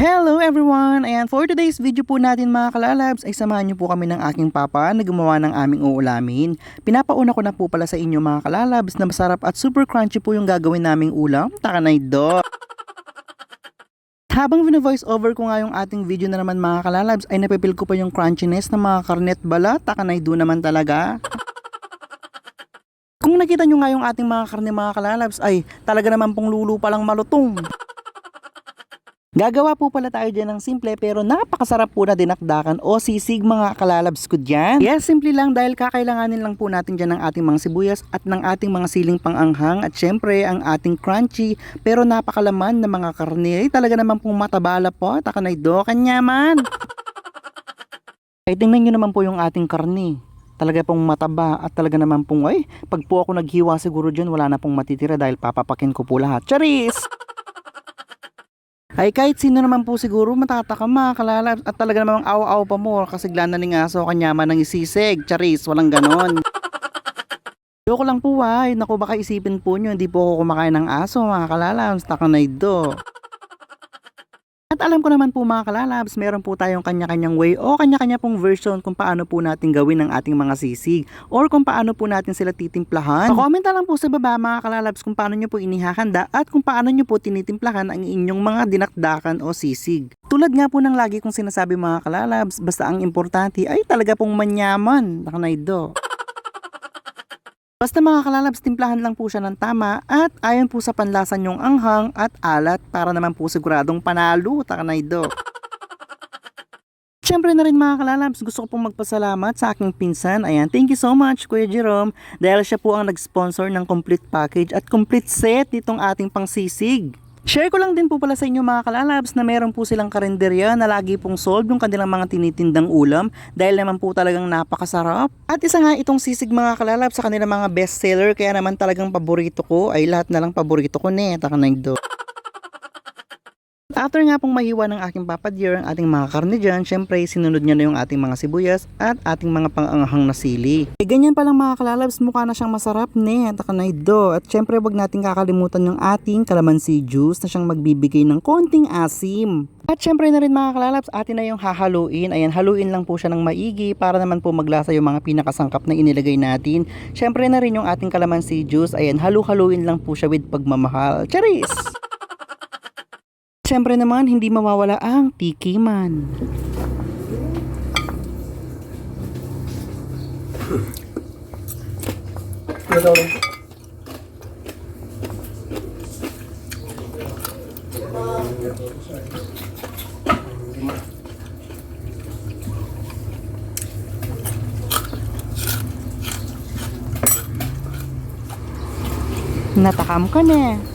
Hello everyone! Ayan, for today's video po natin mga kalalabs ay samahan niyo po kami ng aking papa na gumawa ng aming uulamin. Pinapauna ko na po pala sa inyo mga kalalabs na masarap at super crunchy po yung gagawin naming ulam. Taka na ito! Habang vina-voice over ko nga yung ating video na naman mga kalalabs ay napipil ko pa yung crunchiness ng mga karnet bala. Taka na ito naman talaga. Kung nakita nyo nga yung ating mga karne mga kalalabs ay talaga naman pong lulo palang malutong. Gagawa po pala tayo dyan ng simple pero napakasarap po na dinakdakan o sisig mga kalalabs ko dyan. Yes, simple lang dahil kakailanganin lang po natin dyan ng ating mga sibuyas at ng ating mga siling panganghang at syempre ang ating crunchy pero napakalaman na mga karne. Talaga naman pong matabala po. Taka na ito, kanyaman. Ay, tingnan nyo naman po yung ating karne talaga pong mataba at talaga naman pong ay pag po ako naghiwa siguro dyan wala na pong matitira dahil papapakin ko po lahat. Charis! Ay kahit sino naman po siguro matataka mga kalala at talaga namang aw-aw pa mo kasi na ni aso kanyaman ng isisig. Charis, walang ganon. Joke lang po ay, naku baka isipin po nyo, hindi po ako kumakain ng aso mga kalalabs, taka na ito. At alam ko naman po mga kalalabs, meron po tayong kanya-kanyang way o kanya-kanya pong version kung paano po natin gawin ang ating mga sisig or kung paano po natin sila titimplahan. Pa-comment lang po sa baba mga kalalabs kung paano nyo po inihahanda at kung paano nyo po tinitimplahan ang inyong mga dinakdakan o sisig. Tulad nga po ng lagi kong sinasabi mga kalalabs, basta ang importante ay talaga pong manyaman. Baka na ito. Basta mga kalalabs, timplahan lang po siya ng tama at ayon po sa panlasan yung anghang at alat para naman po siguradong panalo. Taka na ito. Siyempre na rin mga kalalabs, gusto ko pong magpasalamat sa aking pinsan. Ayan, thank you so much Kuya Jerome dahil siya po ang nag-sponsor ng complete package at complete set nitong ating pangsisig. Share ko lang din po pala sa inyo mga kalalabs na meron po silang karinderya na lagi pong sold yung kanilang mga tinitindang ulam dahil naman po talagang napakasarap. At isa nga itong sisig mga kalalabs sa kanilang mga best seller kaya naman talagang paborito ko ay lahat na lang paborito ko ne. Taka na ito. After nga pong mahiwa ng aking papa ang ating mga karne dyan, syempre sinunod niya na yung ating mga sibuyas at ating mga panganghang na sili. E ganyan palang mga kalalabs, mukha na siyang masarap ne, taka na ito. At syempre wag natin kakalimutan yung ating calamansi juice na siyang magbibigay ng konting asim. At syempre na rin mga kalalabs, atin na yung hahaluin. Ayan, haluin lang po siya ng maigi para naman po maglasa yung mga pinakasangkap na inilagay natin. Syempre na rin yung ating calamansi juice. Ayan, halu-haluin lang po siya with pagmamahal. Charis! Siyempre naman, hindi mawawala ang tikiman. Natakam ka na.